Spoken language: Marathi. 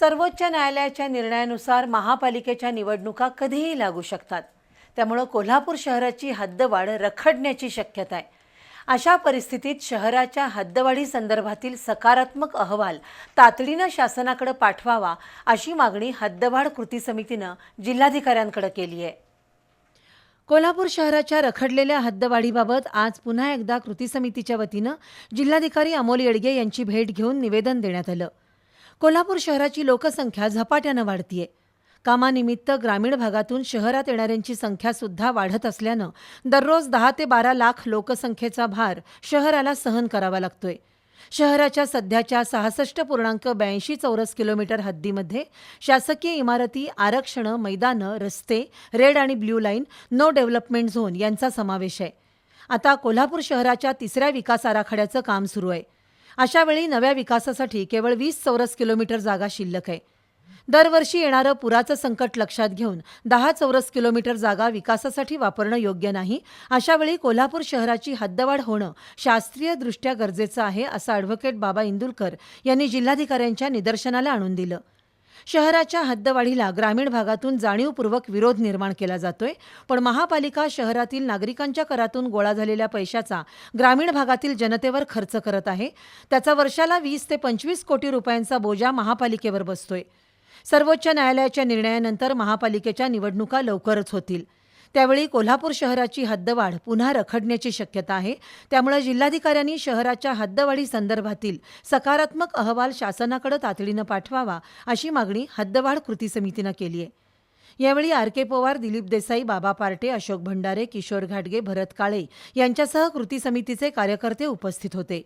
सर्वोच्च न्यायालयाच्या निर्णयानुसार महापालिकेच्या निवडणुका कधीही लागू शकतात. त्यामुळं कोल्हापूर शहराची हद्दवाढ रखडण्याची शक्यता आहे. अशा परिस्थितीत शहराच्या हद्दवाढी संदर्भातील सकारात्मक अहवाल तातडीनं शासनाकडे पाठवावा अशी मागणी हद्दवाढ कृती समितीनं जिल्हाधिकाऱ्यांकडे केली आहे. कोल्हापूर शहराच्या रखडलेल्या हद्दवाढीबाबत आज पुन्हा एकदा कृती समितीच्या वतीनं जिल्हाधिकारी अमोल येडगे यांची भेट घेऊन निवेदन देण्यात आलं. कोल्हापूर शहराची लोकसंख्या झपाट्यानं वाढतीये. कामानिमित्त ग्रामीण भागातून शहरात येणाऱ्यांची संख्या सुद्धा वाढत असल्यानं दररोज दहा ते बारा लाख लोकसंख्येचा भार शहराला सहन करावा लागतोय. शहराच्या सध्याच्या सहासष्ट पूर्णांक ब्याऐंशी चौरस किलोमीटर हद्दीमध्ये शासकीय इमारती आरक्षणं मैदानं रस्ते रेड आणि blue line no development zone यांचा समावेश आहे. आता कोल्हापूर शहराच्या तिसऱ्या विकास आराखड्याचं काम सुरू आहे. अशावेळी नव्या विकासासाठी केवळ वीस चौरस किलोमीटर जागा शिल्लक आहे. दरवर्षी येणारं पुराचं संकट लक्षात घेऊन दहा चौरस किलोमीटर जागा विकासासाठी वापरणं योग्य नाही अशावेळी कोल्हापूर शहराची हद्दवाढ होणं शास्त्रीयदृष्ट्या गरजेचं आहे असं ॲडव्होकेट बाबा इंदुलकर यांनी जिल्हाधिकाऱ्यांच्या निदर्शनाला आणून दिलं. शहराच्या हद्दवाढीला ग्रामीण भागातून जाणीवपूर्वक विरोध निर्माण केला जातोय. पण महापालिका शहरातील नागरिकांच्या करातून गोळा झालेल्या पैशाचा ग्रामीण भागातील जनतेवर खर्च करत आहे. त्याचा वर्षाला वीस ते पंचवीस कोटी रुपयांचा बोजा महापालिकेवर बसतोय. सर्वोच्च न्यायालयाच्या निर्णयानंतर महापालिकेच्या निवडणुका लवकरच होतील. त्यावेळी कोल्हापूर शहराची हद्दवाढ पुन्हा रखडण्याची शक्यता आहे. त्यामुळे जिल्हाधिकाऱ्यांनी शहराच्या हद्दवाढी संदर्भातील सकारात्मक अहवाल शासनाकडे तातडीनं पाठवावा अशी मागणी हद्दवाढ कृती समितीनं केली आहे. यावेळी आर के पवार दिलीप देसाई बाबा पार्टे अशोक भंडारे किशोर घाटगे भरत काळे यांच्यासह कृती समितीचे कार्यकर्ते उपस्थित होते.